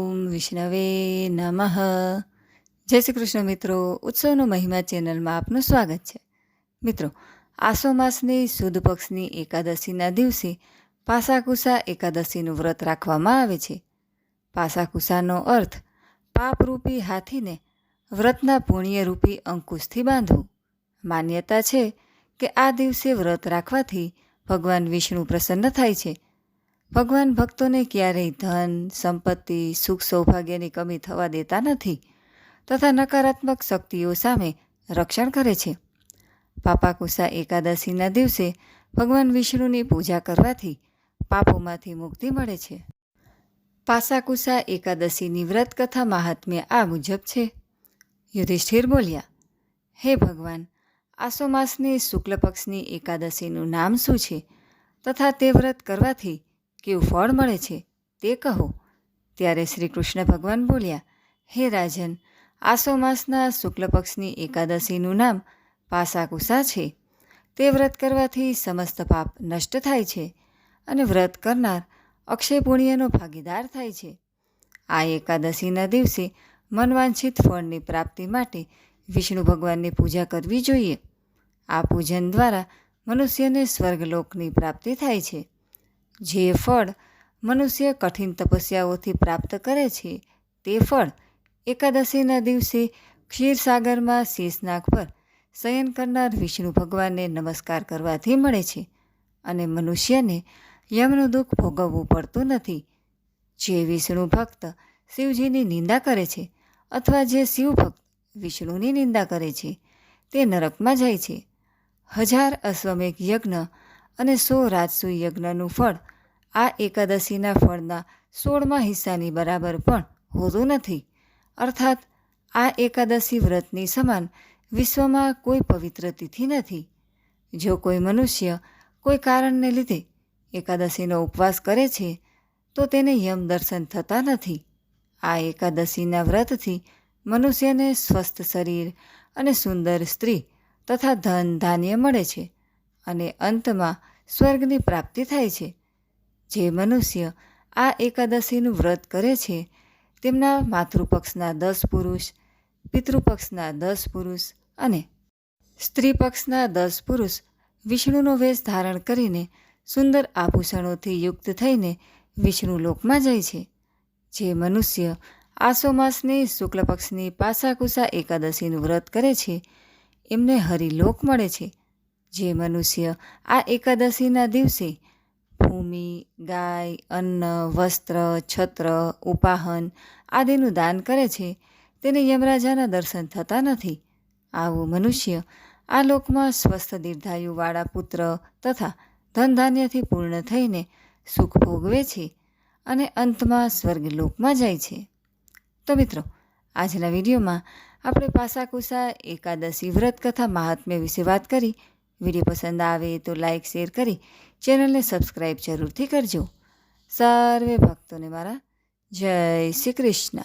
ઓમ વિષ્ણવે નમઃ. જય શ્રી કૃષ્ણ મિત્રો, ઉત્સવનો મહિમા ચેનલમાં આપનું સ્વાગત છે. મિત્રો, આસો માસની સુદ પક્ષની એકાદશીના દિવસે પાસાકુસા એકાદશીનું વ્રત રાખવામાં આવે છે. પાસાકુસાનો અર્થ, પાપરૂપી હાથીને વ્રતના પુણ્યરૂપી અંકુશથી બાંધવું. માન્યતા છે કે આ દિવસે વ્રત રાખવાથી ભગવાન વિષ્ણુ પ્રસન્ન થાય છે. ભગવાન ભક્તોને ક્યારેય ધન, સંપત્તિ, સુખ સૌભાગ્યની કમી થવા દેતા નથી તથા નકારાત્મક શક્તિઓ સામે રક્ષણ કરે છે. પાપાકુસા એકાદશીના દિવસે ભગવાન વિષ્ણુની પૂજા કરવાથી પાપોમાંથી મુક્તિ મળે છે. પાસાકુસા એકાદશીની વ્રત કથા મહાત્મ્ય આ મુજબ છે. યુધિષ્ઠિર બોલ્યા, હે ભગવાન, આસો માસની શુક્લ એકાદશીનું નામ શું છે? તથા તે વ્રત કરવાથી કેવું ફળ મળે છે તે કહો. ત્યારે શ્રી કૃષ્ણ ભગવાન બોલ્યા, હે રાજન, આસો માસના શુક્લ પક્ષની એકાદશીનું નામ પાસાકુસા છે. તે વ્રત કરવાથી સમસ્ત પાપ નષ્ટ થાય છે અને વ્રત કરનાર અક્ષય પુણ્યનો ભાગીદાર થાય છે. આ એકાદશીના દિવસે મનવાંછિત ફળની પ્રાપ્તિ માટે વિષ્ણુ ભગવાનની પૂજા કરવી જોઈએ. આ પૂજન દ્વારા મનુષ્યને સ્વર્ગલોકની પ્રાપ્તિ થાય છે. જે ફળ મનુષ્ય કઠિન તપસ્યાઓથી પ્રાપ્ત કરે છે, તે ફળ એકાદશીના દિવસે ક્ષીરસાગરમાં શેષનાગ પર શયન કરનાર વિષ્ણુ ભગવાનને નમસ્કાર કરવાથી મળે છે અને મનુષ્યને યમનું દુઃખ ભોગવવું પડતું નથી. જે વિષ્ણુ ભક્ત શિવજીની નિંદા કરે છે અથવા જે શિવ ભક્ત વિષ્ણુની નિંદા કરે છે, તે નરકમાં જાય છે. હજાર અશ્વમેઘ યજ્ઞ અને સો રાજસુ યજ્ઞનું ફળ. આ એકાદશીના ફળના સોળમા હિસ્સાની બરાબર પણ હોતું નથી. અર્થાત, આ એકાદશી વ્રતની સમાન વિશ્વમાં કોઈ પવિત્ર તિથિ નથી. જો કોઈ મનુષ્ય કોઈ કારણને લીધે એકાદશીનો ઉપવાસ કરે છે, તો તેને યમ દર્શન થતા નથી. આ એકાદશીના વ્રતથી મનુષ્યને સ્વસ્થ શરીર અને સુંદર સ્ત્રી તથા ધન ધાન્ય મળે છે. અને અંતમાં સ્વર્ગની પ્રાપ્તિ થાય છે. જે મનુષ્ય આ એકાદશીનું વ્રત કરે છે, તેમના માતૃપક્ષના દસ પુરુષ, પિતૃપક્ષના દસ પુરુષ અને સ્ત્રી પક્ષના દસ પુરુષ વિષ્ણુનો વેશ ધારણ કરીને સુંદર આભૂષણોથી યુક્ત થઈને વિષ્ણુ લોકમાં જાય છે. જે મનુષ્ય આસો માસની શુક્લ પક્ષની પાસાકુસા એકાદશીનું વ્રત કરે છે, એમને હરિલોક મળે છે. જે મનુષ્ય આ એકાદશીના દિવસે ભૂમિ, ગાય, અન્ન, વસ્ત્ર, છત્ર, ઉપાહન આદિનું દાન કરે છે. તેને યમરાજાના દર્શન થતા નથી. આવું મનુષ્ય આ લોકમાં સ્વસ્થ દીર્ઘાયુવાળા પુત્ર તથા ધનધાન્યથી પૂર્ણ થઈને સુખ ભોગવે છે અને અંતમાં સ્વર્ગલોકમાં જાય છે. તો મિત્રો, આજના વિડીયોમાં આપણે પાસાકુસા એકાદશી વ્રત કથા મહાત્મ્ય વિશે વાત કરી. વીડિયો પસંદ આવે તો લાઇક શેર કરી ચેનલને સબસ્ક્રાઈબ જરૂરથી કરજો. સર્વે ભક્તોને મારા જય શ્રી કૃષ્ણ.